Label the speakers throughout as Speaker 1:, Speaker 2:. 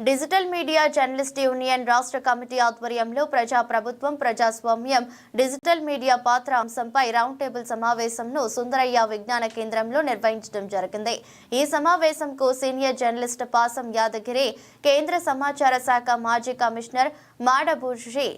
Speaker 1: Digital media journalist union రాష్ట్ర committee ఆధ్వర్యంలో ప్రజా ప్రభుత్వం ప్రజాస్వామ్యం డిజిటల్ మీడియా పాత్ర అంశంపై రౌండ్ టేబుల్ సమావేశంను సుందరయ్య విజ్ఞాన కేంద్రంలో నిర్వహించడం జరిగింది. ఈ సమావేశంకు సీనియర్ జర్నలిస్ట్ పాసం యాదగిరి కేంద్ర సమాచార శాఖ మాజీ commissioner Madabhushi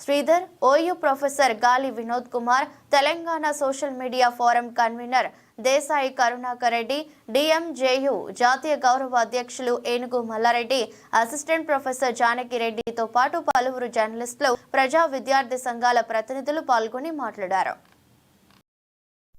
Speaker 1: Sridhar OU professor Gali Vinod Kumar Telangana social media forum convener Desai Karunakar Reddy DMJU జాతీయ గౌరవ అధ్యక్షులు ఏనుగు మల్లారెడ్డి అసిస్టెంట్ ప్రొఫెసర్ జానకి రెడ్డితో పాటు పలువురు జర్నలిస్టులు ప్రజా విద్యార్థి సంఘాల ప్రతినిధులు పాల్గొని మాట్లాడారు.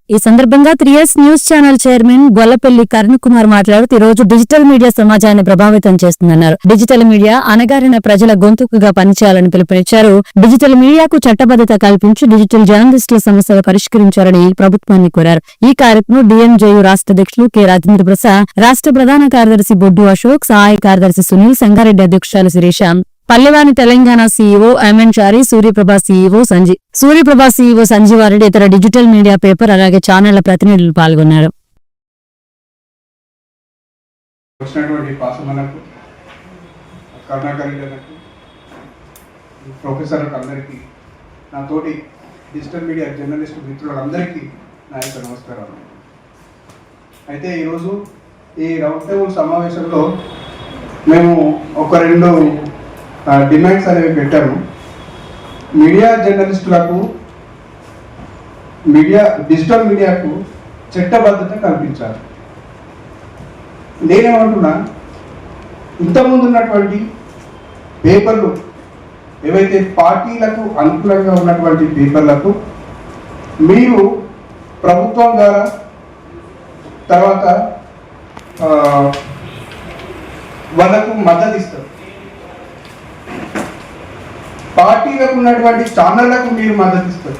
Speaker 2: ఈ సందర్భంగా three news channel chairman Gollapalli Karun Kumar మాట్లాడుతూ రోజు డిజిటల్ మీడియా సమాజాన్ని ప్రభావితం చేస్తుందన్నారు. డిజిటల్ మీడియా అణగారిన ప్రజల గొంతుకుగా పనిచేయాలని పిలుపునిచ్చారు. డిజిటల్ మీడియాకు చట్టబద్ధత కల్పించి డిజిటల్ జర్నలిస్టుల సమస్యలు పరిష్కరించాలని ప్రభుత్వాన్ని కోరారు. ఈ కార్యక్రమం డిఎంజేయు రాష్ట్ర అధ్యక్షులు కె. రాజేంద్ర ప్రసాద్ రాష్ట్ర ప్రధాన కార్యదర్శి బొడ్డు అశోక్ సహాయ కార్యదర్శి సునీల్ సంగారెడ్డి అధ్యక్షురాలు Sirisha Pallevani Telangana CEO M N Chari Suryaprabha CEO Sanji Suryaprabha CEO Sanjeevareddy ఇతర డిజిటల్ మీడియా పేపర్ అలాగే ఛానళ్ళ ప్రతినిధులు పాల్గొన్నారు.
Speaker 3: ప్రొఫెసర్లకు అందరికీ నా తోటి డిజిటల్ మీడియా జర్నలిస్ట్ మిత్రులందరికీ నా యొక్క నమస్కారాలు. అయితే ఈరోజు ఈ రౌండ్ టేబుల్ సమావేశంలో మేము ఒక రెండు డిమాండ్స్ అనేవి పెట్టాము. మీడియా జర్నలిస్టులకు మీడియా డిజిటల్ మీడియాకు చట్టబద్ధత కల్పించాలి. నేనేమంటున్నా ఇంతకుముందు ఉన్నటువంటి పేపర్లు ఏవైతే పార్టీలకు అనుకూలంగా ఉన్నటువంటి పేపర్లకు మీరు ప్రభుత్వం ద్వారా తర్వాత వాళ్ళకు మద్దతు ఇస్తారు. పార్టీలకు ఉన్నటువంటి ఛానళ్ళకు మీరు మద్దతు ఇస్తారు.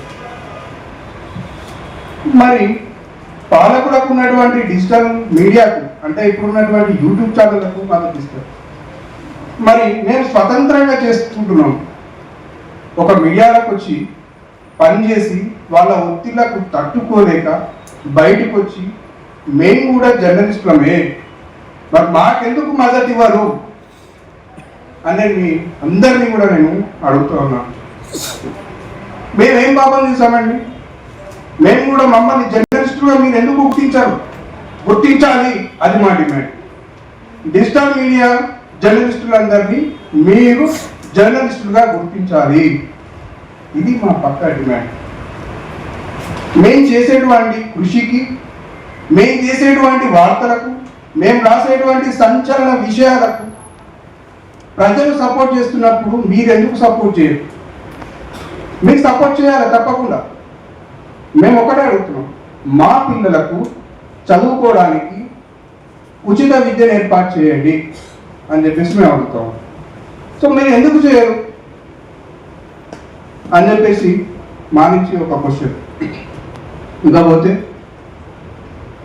Speaker 3: మరి పాలకులకు ఉన్నటువంటి డిజిటల్ మీడియాకు అంటే ఇప్పుడు ఉన్నటువంటి యూట్యూబ్ ఛానళ్ళకు మద్దతు ఇస్తారు. మరి నేను స్వతంత్రంగా చేసుకుంటున్నాను ఒక మీడియాలకు వచ్చి పనిచేసి వాళ్ళ ఒత్తిళ్ళకు తట్టుకోలేక బయటకు వచ్చి మేము కూడా జర్నలిస్టులమే. మరి మాకెందుకు మద్దతు ఇవ్వరు? అనేది అందరినీ కూడా నేను అడుగుతూ ఉన్నాను మేమేం పాపం చేశామండి? మేము కూడా మమ్మల్ని జర్నలిస్టులుగా మీరు ఎందుకు గుర్తించారు? గుర్తించాలి అది మా డిమాండ్. డిజిటల్ మీడియా జర్నలిస్టులందరినీ మీరు జర్నలిస్టులుగా గుర్తించాలి. ఇది మా పక్క డిమాండ్. మేము చేసేటువంటి కృషికి మేము చేసేటువంటి వార్తలకు మేము రాసేటువంటి సంచలన విషయాలకు ప్రజలు సపోర్ట్ చేస్తున్నప్పుడు మీరు ఎందుకు సపోర్ట్ చేయరు? మీకు సపోర్ట్ చేయాలి? తప్పకుండా. మేము ఒకటే అడుగుతున్నాం. మా పిల్లలకు చదువుకోవడానికి ఉచిత విద్యను ఏర్పాటు చేయండి అని చెప్పేసి మేము అడుగుతాం. సో మీరు ఎందుకు చేయరు? అని చెప్పేసి మా నుంచి ఒక క్వశ్చన్ ఇంకా పోతే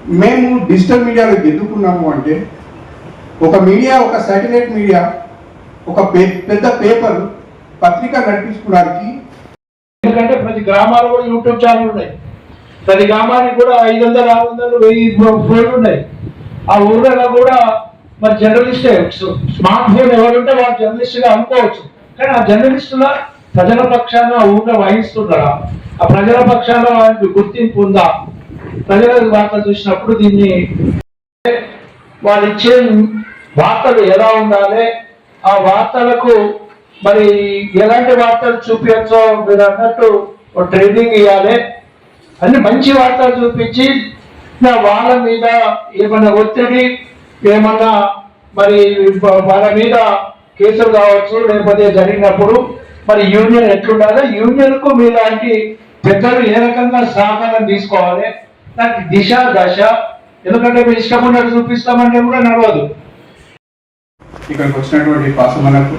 Speaker 3: మేము డిజిటల్ మీడియాలో ఎదుర్కొన్నాము అంటే ఒక మీడియా ఒక శాటిలైట్ మీడియా ఒక పెద్ద పేపర్ పత్రిక నడిపించుకోవడానికి
Speaker 4: ఎందుకంటే ప్రతి గ్రామాలు కూడా యూట్యూబ్ ఛానల్ ఉన్నాయి. ప్రతి గ్రామానికి కూడా ఐదు వందలు ఆరు వందలు వెయ్యి ఫోన్లు ఉన్నాయి. ఆ ఊర్లలో కూడా మరి జర్నలిస్టే స్మార్ట్ ఫోన్ ఎవరుంటే వాళ్ళు జర్నలిస్ట్గా అనుకోవచ్చు కానీ ఆ జర్నలిస్టుల ప్రజల పక్షాన ఆ ఊర్లో వహిస్తున్నారా ఆ ప్రజల పక్షాన వారికి గుర్తింపు ఉందా? ప్రజల వార్తలు చూసినప్పుడు దీన్ని వాళ్ళు ఇచ్చే వార్తలు ఎలా ఉండాలి? ఆ వార్తలకు మరి ఎలాంటి వార్తలు చూపించో మీరు అన్నట్టు ట్రైనింగ్ ఇవ్వాలి అన్ని మంచి వార్తలు చూపించి నా వాళ్ళ మీద ఏమన్నా ఒత్తిడి ఏమన్నా మరి వాళ్ళ మీద కేసులు కావచ్చు లేకపోతే జరిగినప్పుడు మరి యూనియన్ ఎట్లుండాలి యూనియన్కు మీలాంటి పెద్దలు ఏ రకంగా సహకారం తీసుకోవాలి? దానికి దిశ దశ. ఎందుకంటే మీరు ఇష్టం ఉన్నట్టు చూపిస్తామంటే కూడా నడవదు.
Speaker 3: ఇక్కడికి వచ్చినటువంటి పాసమనకు